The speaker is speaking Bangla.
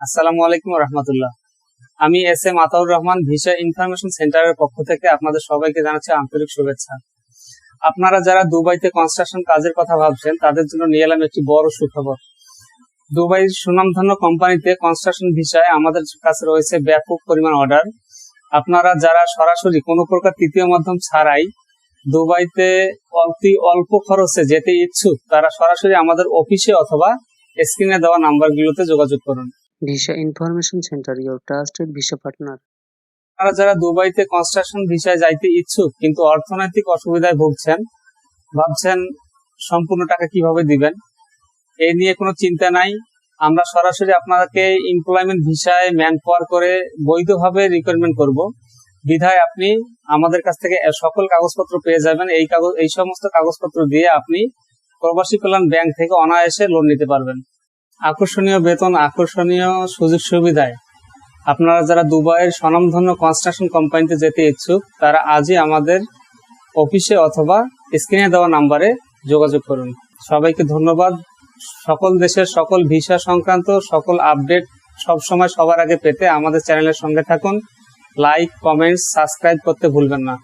আসসালামু আলাইকুম রহমতুল্লাহ। আমি S M Ataur Rahman, visa information সেন্টারের পক্ষ থেকে আপনাদের সবাইকে জানাচ্ছি আন্তরিক শুভেচ্ছা। আপনারা যারা দুবাইতে কনস্ট্রাকশন কাজের কথা ভাবছেন, তাদের জন্য নিয়ে এলাম একটি বড় সুখবর। দুবাইয়ের সুনামধন্য কোম্পানিতে কনস্ট্রাকশন ভিসায় আমাদের কাছে রয়েছে ব্যাপক পরিমাণ অর্ডার আপনারা যারা সরাসরি কোনো প্রকার তৃতীয় মাধ্যম ছাড়াই দুবাইতে অতি অল্প খরচে যেতে ইচ্ছুক, তারা সরাসরি আমাদের অফিসে অথবা স্ক্রিনে দেওয়া নাম্বারগুলোতে যোগাযোগ করুন। Visa Information Center, your trusted visa partner. আপনারা যারা দুবাইতে কনস্ট্রাকশন ভিসায় যাইতে ইচ্ছুক কিন্তু অর্থনৈতিক অসুবিধায় ভুগছেন ভাবছেন সম্পূর্ণ টাকা কীভাবে দিবেন? এই নিয়ে কোনো চিন্তা নাই। আমরা সরাসরি আপনাকে এমপ্লয়মেন্ট ভিসায় ম্যান পাওয়ার করে বৈধভাবে রিক্রুটমেন্ট করব। বিধায় আপনি আমাদের কাছ থেকে সকল কাগজপত্র পেয়ে যাবেন। এই কাগজ এই সমস্ত কাগজপত্র দিয়ে আপনি প্রবাসী কল্যাণ ব্যাংক থেকে অনায়াসে লোন নিতে পারবেন। আকর্ষণীয় বেতন, আকর্ষণীয় সুযোগ সুবিধায়। আপনারা যারা দুবাইয়ের স্বনামধন্য কনস্ট্রাকশন কোম্পানিতে যেতে ইচ্ছুক, তারা আজই আমাদের অফিসে অথবা স্ক্রিনে দেওয়া নাম্বারে যোগাযোগ করুন। সবাইকে ধন্যবাদ। সকল দেশের সকল ভিসা সংক্রান্ত সকল আপডেট সব সময় সবার আগে পেতে আমাদের চ্যানেলের সঙ্গে থাকুন। লাইক কমেন্টস সাবস্ক্রাইব করতে ভুলবেন না।